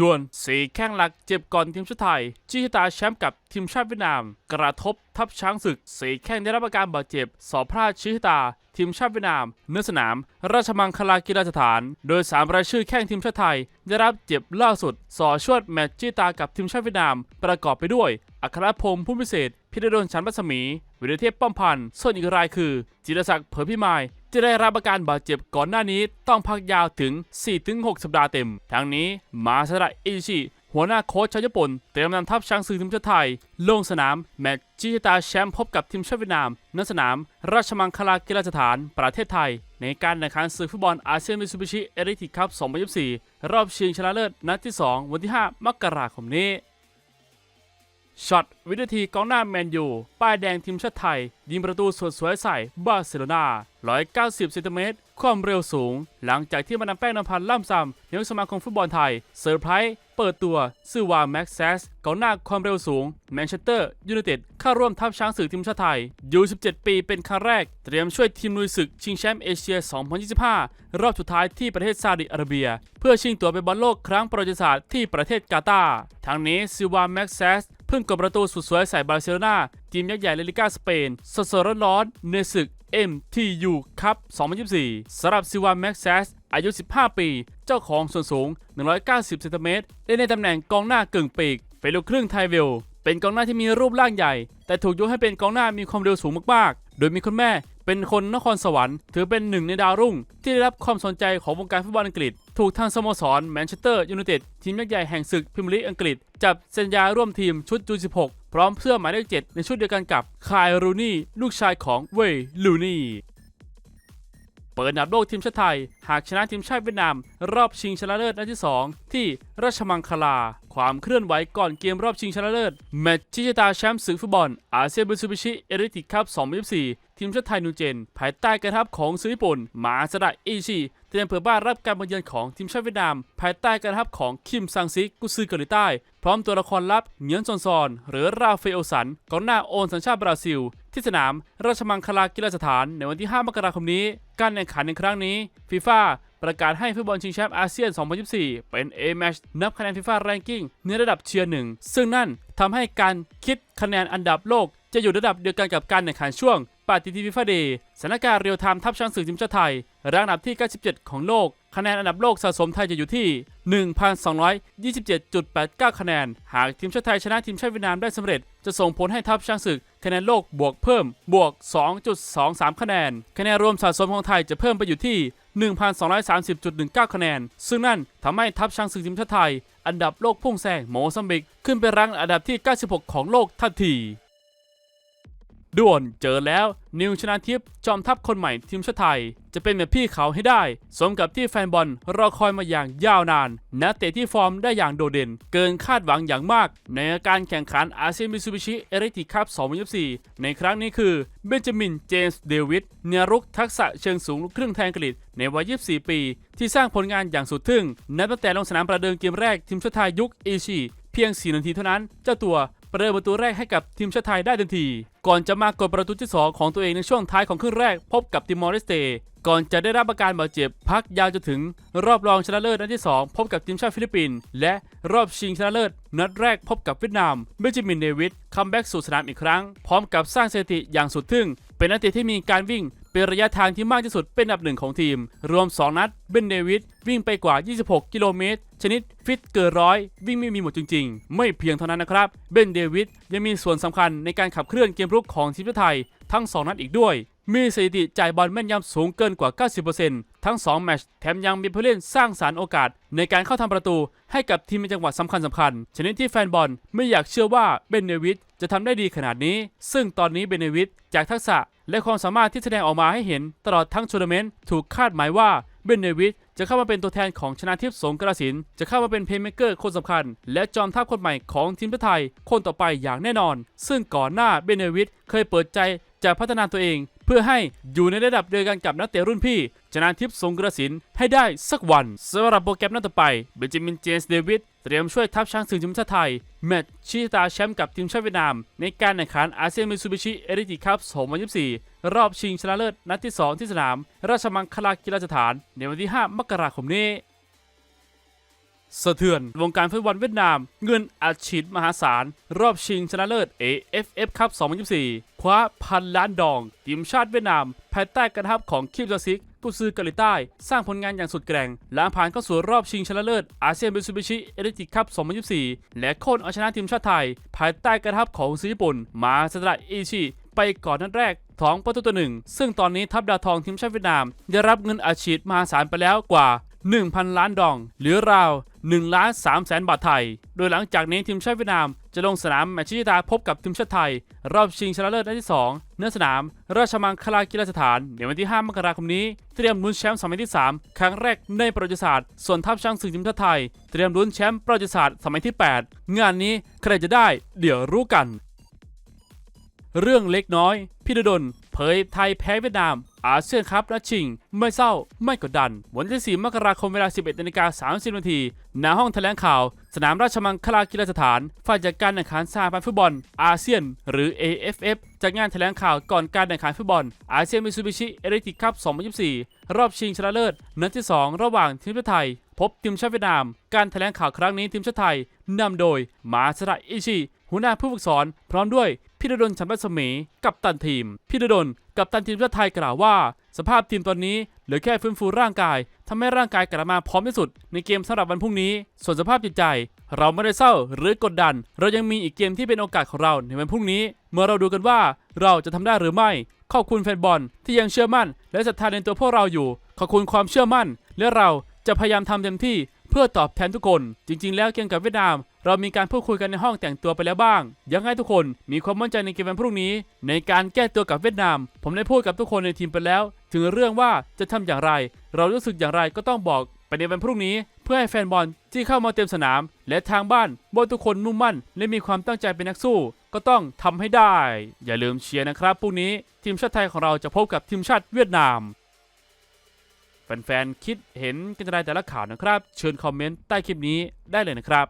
ด่วนสีแข้งหลักเจ็บก่อนทีมชาติไทยชี้ชะตาแชมป์กับทีมชาติเวียดนาม กระทบทัพช้างศึกสีแข้งได้รับอาการบาดเจ็บ สอบพลาดชี้ชะตา ทีมชาติเวียดนาม เนื้อสนาม ราชมังคลากีฬาสถาน โดยสามรายชื่อแข้งทีมชาติไทย ได้รับเจ็บล่าสุด สอชวดแมตช์ชี้ตากับทีมชาติเวียดนาม ประกอบไปด้วย อัครพงศ์ผู้พิเศษ พิรดลชันปัสมี วิรเทพป้อมพันธ์ส่วนอีกรายคือ จิรศักดิ์เผยพิมาย จะได้รับอาการบาดเจ็บก่อนหน้านี้ต้องพักยาวถึง 4-6 สัปดาห์เต็ม ทั้งนี้มาซาดะอิชิหัวหน้าโค้ชชาวญี่ปุ่นเตรียมนำทัพช้างศึกทีมชาติไทย ลงสนามแมตช์จิตาแชมป์พบกับทีมชาติเวียดนามณสนาม ราชมังคลากีฬาสถานประเทศไทย ในการแข่งขันศึกฟุตบอลอาเซียนมิซูบิชิเอริทิคัพ 2024 รอบชิงชนะเลิศนัดที่ 2 วันที่ 5 มกราคมนี้ ช็อตวินาทีกองหน้าแมนยู ป้ายแดงทีมชาติไทย ยิงประตูสวดสวยใส่บาร์เซโลนา190เซนติเมตรความเร็วสูง หลังจากที่มาดามแป้งนภันล่ำซำนายกสมาคมฟุตบอลไทย เซอร์ไพรส์เปิดตัวซื่อวาแม็กซ์แซสกองหน้าความเร็วสูง แมนเชสเตอร์ยูไนเต็ดเข้าร่วมทัพช้างศึกทีมชาติไทยอยู่17 ปีเป็นครั้งแรก เตรียมช่วยทีมลุยศึกชิงแชมป์เอเชีย 2025 รอบสุดท้ายที่ประเทศซาอุดิอาระเบีย เพื่อชิงตั๋วไปบอลโลกครั้งประวัติศาสตร์ที่ประเทศกาตาร์ทั้งนี้ซิวาแม็กซ์แซส พิ่งกดประตูสุดสวยใส่บาร์เซโลนาทีมยักษ์ใหญ่เลลิก้าสเปนสดๆร้อนๆในศึก MTU ครับ 2024สำหรับซิวานแม็กซัสอายุ 15 ปี เจ้าของส่วนสูง 190 เซนติเมตรเล่นในตำแหน่งกองหน้ากึ่งปีกเป็นลูกครึ่งไทยเวล เป็นกองหน้าที่มีรูปร่างใหญ่ แต่ถูกยกให้เป็นกองหน้ามีความเร็วสูงมากๆ โดยมีคุณแม่ เป็นคนนครสวรรค์ ถือเป็นหนึ่งในดาวรุ่ง ที่ได้รับความสนใจของวงการฟุตบอลอังกฤษ ถูกทางสโมสรแมนเชสเตอร์ยูไนเต็ดทีมยักษ์ใหญ่แห่งศึกพรีเมียร์ลีกอังกฤษ จับเซ็นยาร่วมทีมชุดจู16 พร้อมเสื้อหมายเลข7ในชุดเดียวกันกับคายรูนี่ลูกชายของเวยลูนี่เปิดอันดับโลกทีมชาติไทย หากชนะทีมชาติเวียดนาม รอบชิงชนะเลิศนัดที่ 2 ที่ราชมังคลา ความเคลื่อนไหวก่อนเกมรอบชิงชนะเลิศ แมตช์ชิชะตาแชมป์ศึกฟุตบอลอาเซียนบิซูบิชิเอริติคัพ 2024 ทีมชาติไทยนูเจน ภายใต้การทัพของซื้อญี่ปุ่นมาสดะอิชิเตรียมเผยบ้านรับการมาเยือนของทีมชาติเวียดนาม ภายใต้การทัพของคิมซังซิกกุซือเกาหลีใต้ พร้อมตัวละครลับเหงียนซอนซอน หรือราฟาเอลสันกองหน้าโอนสัญชาติบราซิล ที่สนามราชมังคลากีฬาสถานในวันที่ 5 มกราคมนี้ การแข่งขันในครั้งนี้ฟีฟ่าประกาศให้ฟุตบอลชิงแชมป์อาเซียน 2024 เป็น A match นับคะแนนฟีฟ่าแรงกิ้งในระดับเชียร์หนึ่งซึ่งนั่นทำให้การคิดคะแนนอันดับโลกจะอยู่ระดับเดียวกันกับการแข่งขันช่วง ปฏิทินฟีฟ่าเดย์สถานการณ์เรียลไทม์ทัพช้างศึกทีมชาติไทยรังอันดับที่ 97 ของโลก คะแนนอันดับโลกสะสมไทยจะอยู่ที่ 1,227.89 คะแนน หากทีมชาติไทยชนะทีมชาติเวียดนามได้สำเร็จ จะส่งผลให้ทัพช้างศึก คะแนนโลกบวกเพิ่มบวก 2.23 คะแนน คะแนนรวมสะสมของไทยจะเพิ่มไปอยู่ที่ 1,230.19 คะแนน ซึ่งนั่นทำให้ทัพช้างศึกทีมชาติไทย อันดับโลกพุ่งแซงโมซัมบิก ขึ้นไปรั้งอันดับที่ 96 ของโลกทันที ด่วนเจอแล้วนิวชนาทิพย์จอมทัพคนใหม่ทีมชาติไทย จะเป็นแบบพี่เขาให้ได้ สมกับที่แฟนบอลรอคอยมาอย่างยาวนานนักเตะที่ฟอร์มได้อย่างโดดเด่น เกินคาดหวังอย่างมาก ในการแข่งขันอาเซียนมิซูบิชิเอริติคัพ 2024 ในครั้งนี้คือเบนจามิน เจมส์ เดวิดเนยรุกทักษะเชิงสูงครึ่งแทงกฤษในวัย 24 ปี ที่สร้างผลงานอย่างสุดทึ่งนับตั้งแต่ลงสนามประเดิมเกมแรกทีมชาติไทยยุคเอชีเพียง 4 นาทีเท่านั้น เจ้าตัว ประเดิมประตูแรกให้กับทีมชาติไทยได้ทันที ก่อนจะมากดประตูที่ 2 ของตัวเองในช่วงท้ายของครึ่งแรกพบกับติมอร์เลสเตก่อนจะได้รับอาการบาดเจ็บพักยาวจนถึง รอบรองชนะเลิศนัดที่ 2 พบกับทีมชาติฟิลิปปินส์และรอบชิงชนะเลิศนัดแรกพบกับเวียดนามเบนจามินเดวิดคัมแบ็กสู่สนามอีกครั้ง พร้อมกับสร้างสถิติอย่างสุดทึ่ง เป็นนักเตะที่มีการวิ่ง เป็นระยะทางที่มากที่สุดเป็นอันดับหนึ่งของทีม รวม 2 นัด เบนเดวิดวิ่งไปกว่า 26 กิโลเมตร ชนิดฟิตเกินร้อยวิ่งไม่มีหมดจริง ๆ ไม่เพียงเท่านั้นนะครับ เบนเดวิดยังมีส่วนสำคัญในการขับเคลื่อนเกมรุกของทีมชาติไทยทั้ง 2 นัดอีกด้วย มีสถิติจ่ายบอลแม่นยำสูงเกินกว่า 90%ทั้ง 2 แมตช์แถมยังมีผู้เล่นสร้างสารรค์โอกาส ในการเข้าทำประตูให้กับทีมในจังหวะสำคัญสำคัญชนิดที่แฟนบอลไม่อยากเชื่อว่าเบนเดวิดจะทำได้ดีขนาดนี้ ซึ่งตอนนี้เบนเดวิดจากทักษะและความสามารถที่แสดงออกมาให้เห็นตลอดทั้งทัวร์นาเมนต์ถูกคาดหมายว่าเบนเดวิดจะเข้ามาเป็นตัวแทนของชนะทิพย์สงกระสิน จะเข้ามาเป็นเพลย์เมคเกอร์คนสำคัญ และจอมทัพคนใหม่ของทีมชาติไทย คนต่อไปอย่างแน่นอน ซึ่งก่อนหน้าเบนเดวิดเคยเปิดใจจะพัฒนาตัวเองเพื่อให้อยู่ในระดับเดียวกันกับนักเตะรุ่นพี่ ชนะทิพย์สงกระสินให้ได้สักวันสำหรับโปรแกรมนัดต่อไปเบนจามินเจมส์เดวิดเตรียมช่วยทัพช้างศึกทีมชาติไทย แมตช์ชี้ตาแชมป์กับทีมชาติเวียดนาม ในการแข่งขันอาเซียนมิซูบิชิเอริจิคัพ2024 รอบชิงชนะเลิศนัดที่ 2 ที่สนาม ราชมังคลากีฬาสถาน ในวันที่ 5 มกราคมนี้ สะเทือน วงการฟุตบอลเวียดนาม เงินอัดฉีดมหาศาล รอบชิงชนะเลิศ AFF ครับ2024 คว้าพันล้านดอง ทีมชาติเวียดนาม ภายใต้การทับของคิมจอซิกกุซือเกาหลีใต้ สร้างผลงานอย่างสุดแกร่งและผ่านเข้าสู่รอบชิงชนะเลิศอาเซียนมิซูบิชิเอลิติคัพ2024 และโค่นเอาชนะทีมชาติไทย ภายใต้การทับของซีญี่ปุ่น มาสตระอิชิไปก่อนนัดแรกท้องประตูตัวหนึ่ง ซึ่งตอนนี้ทัพดาวทองทีมชาติเวียดนาม ได้รับเงินอาชีพมหาศาลไปแล้วกว่า 1,000 ล้านดอง หรือราว1ล้าน3แสนบาทไทย โดยหลังจากนี้ทีมชาติเวียดนามจะลงสนามแมตช์ชิตาพบกับทีมชาติไทย รอบชิงชนะเลิศนัดที่ 2 เนื้อสนาม ราชมังคลากีฬาสถานในวันที่ 5 มกราคมนี้ เตรียมลุ้นแชมป์สมัยที่ 3 ครั้งแรกในประวัติศาสตร์ ส่วนทัพช้างศึกทีมชาติไทย เตรียมลุ้นแชมป์ประวัติศาสตร์สมัยที่ 8 งานนี้ใครจะได้ เดี๋ยวรู้กัน เรื่องเล็กน้อยพี่ดดล เผยไทยแพ้เวียดนาม อาเซียนคัพนัดชิง ไม่เศร้า ไม่กดดัน วันที่ 4 มกราคมเวลา 11นาฬิกา30นาทีณห้องแถลงข่าว สนามราชมังคลากีฬาสถาน ฝ่ายจัดการแข่งขันสหพันธ์ฟุตบอล อาเซียน หรือ AFF จัดงานแถลงข่าวก่อนการแข่งขันฟุตบอลอาเซียนมิซูบิชิเอลิติคัพ2024 รอบชิงชนะเลิศนัดที่ 2 ระหว่างทีมชาติไทย พบทีมชาติเวียดนาม การแถลงข่าวครั้งนี้ทีมชาติไทยนำโดยมาสระอิชิ หัวหน้าผู้ฝึกสอนพร้อมด้วยพี่ดดลชันพัสมีกับตันทีมพี่ดดลกับตันทีมชาติไทยกล่าวว่า สภาพทีมตอนนี้เหลือแค่ฟื้นฟูร่างกายทำให้ร่างกายกลับมาพร้อมที่สุด ในเกมสำหรับวันพรุ่งนี้ ส่วนสภาพจิตใจ เราไม่ได้เศร้าหรือกดดัน เรายังมีอีกเกมที่เป็นโอกาสของเราในวันพรุ่งนี้ เมื่อเราดูกันว่าเราจะทำได้หรือไม่ ขอบคุณแฟนบอลที่ยังเชื่อมั่น และศรัทธาในตัวพวกเราอยู่ ขอบคุณความเชื่อมั่น และเราจะพยายามทำเต็มที่ เพื่อตอบแทนทุกคน จริง ๆ แล้วเกมกับเวียดนาม เรามีการพูดคุยกันในห้องแต่งตัวไปแล้วบ้างยังให้ทุกคนมีความมั่นใจในเกมวันพรุ่งนี้ ในการแก้ตัวกับเวียดนาม ผมได้พูดกับทุกคนในทีมไปแล้ว ถึงเรื่องว่าจะทำอย่างไร เรารู้สึกอย่างไรก็ต้องบอกไปในวันพรุ่งนี้ เพื่อให้แฟนบอลที่เข้ามาเต็มสนาม และทางบ้านว่าทุกคนมุ่งมั่น และมีความตั้งใจเป็นนักสู้ ก็ต้องทำให้ได้ อย่าลืมเชียร์นะครับพรุ่งนี้ทีมชาติไทยของเราจะพบกับทีมชาติเวียดนาม แฟนๆ คิดเห็นกันอะไรแต่ละข่าวนะครับ เชิญคอมเมนต์ใต้คลิปนี้ได้เลยนะครับ